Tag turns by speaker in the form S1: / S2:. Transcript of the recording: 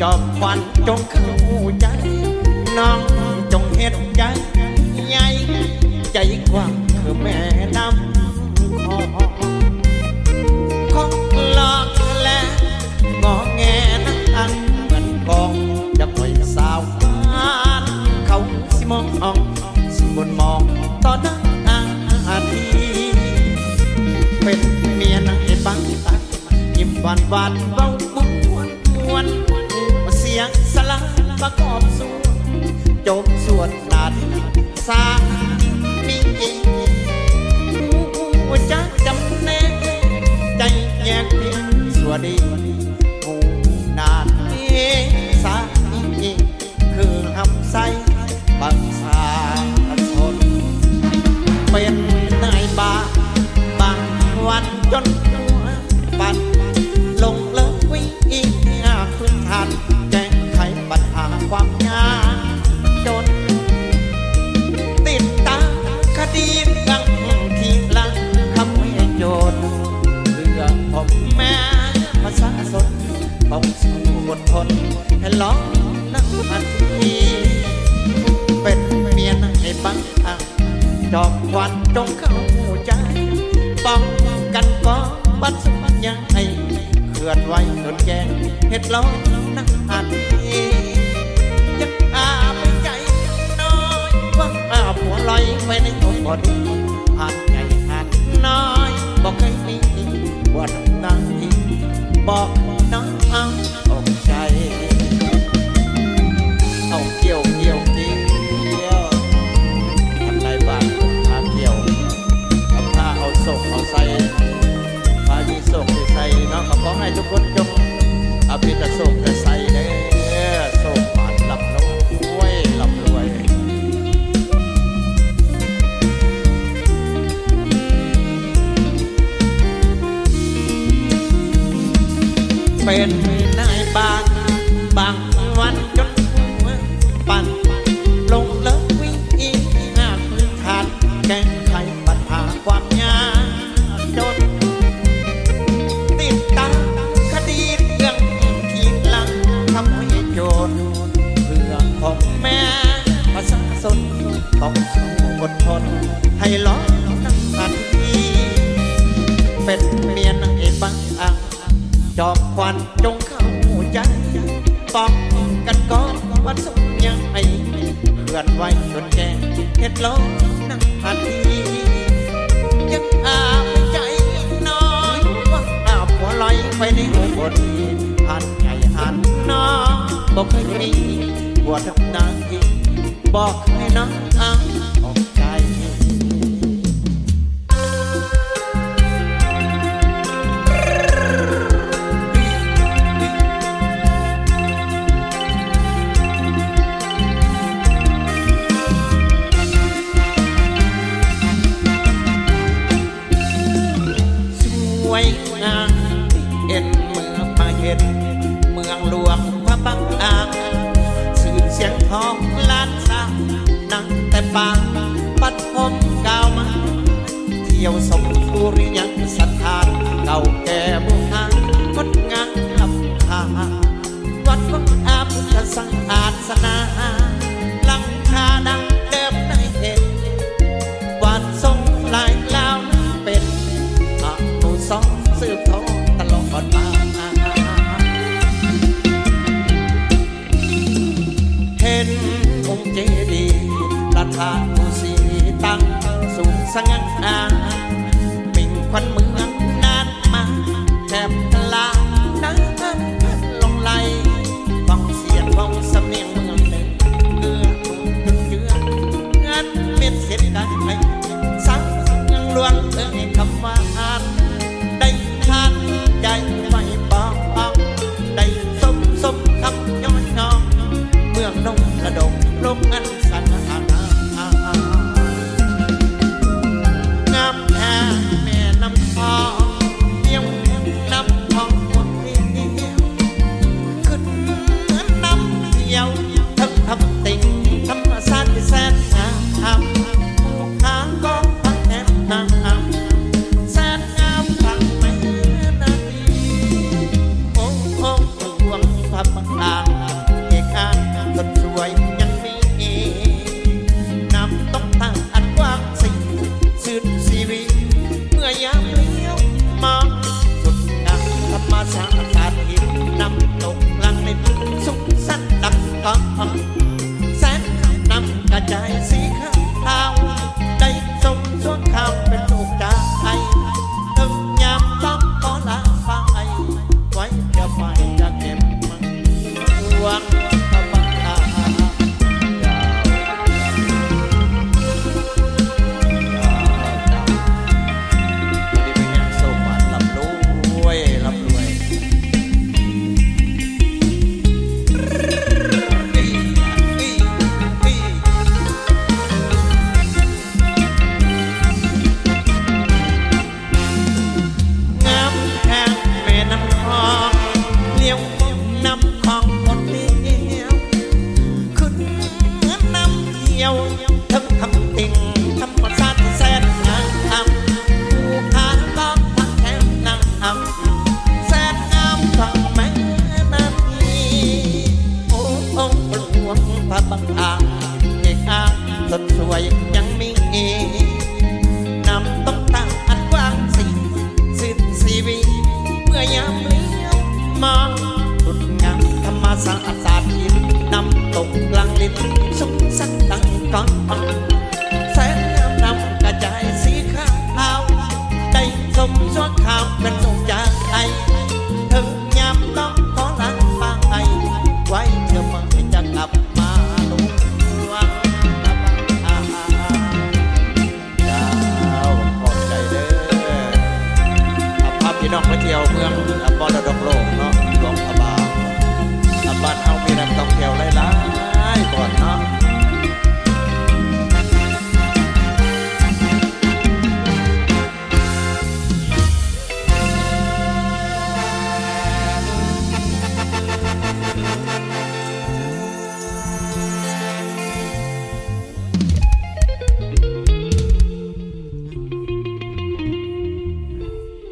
S1: จอบฟันจงเข้าใจน้องจงเห็ดใจใหญ่ใจกว้าง จบสวดนั้นสางมีจริงหูจะจำแนกใจแยกเพียงสวัสดี องสู้อดทนให้ลองนั่งมันทีเป็นเมียนั่งให้บังอางดอกควันจงเข้าใจป้องกันก็บัดสัญญาให้เขื่อนไหวจนแกงเห็ดล้อนั่งอันยังอาไม่ใจน้อยว่าอาหัวลอยไปในหัวบอดี กันจน กันก่อนวันสุขยังไอ้เพื่อนไว้จนแจ้งเห็ดล้มนั่งพันทียังอาบใจน้อยว่าอาบหัวลอยไปในหัวบนหันใหญ่หันน้องบอกให้มีหัวทับนางยิงบอกให้น้องอ้าง ทองล้านสามนั่งแต่ปางปัดผมกาวมา เที่ยวสมบุรียังสถานเก่าแก่บูหางงดงามลับทาวัดพระอาพุทธสังอาสนา สางผู้สีตั้งสุขสัดนา วยยังมีเอนำต้องตั้งอันกว้างสิสิบสีวีเมื่อยามเลี้ยวมาสุดงามธรรมศาสตร์ศาสตร์หินนำตกลังลิ้นสุขสันต์ดังก้อน องมาเที่ยวเมืองบอลดอกโลกเนาะหลวงพระบางบ้านเฮามีนักท่องเที่ยวไลายๆก่อนเนาะ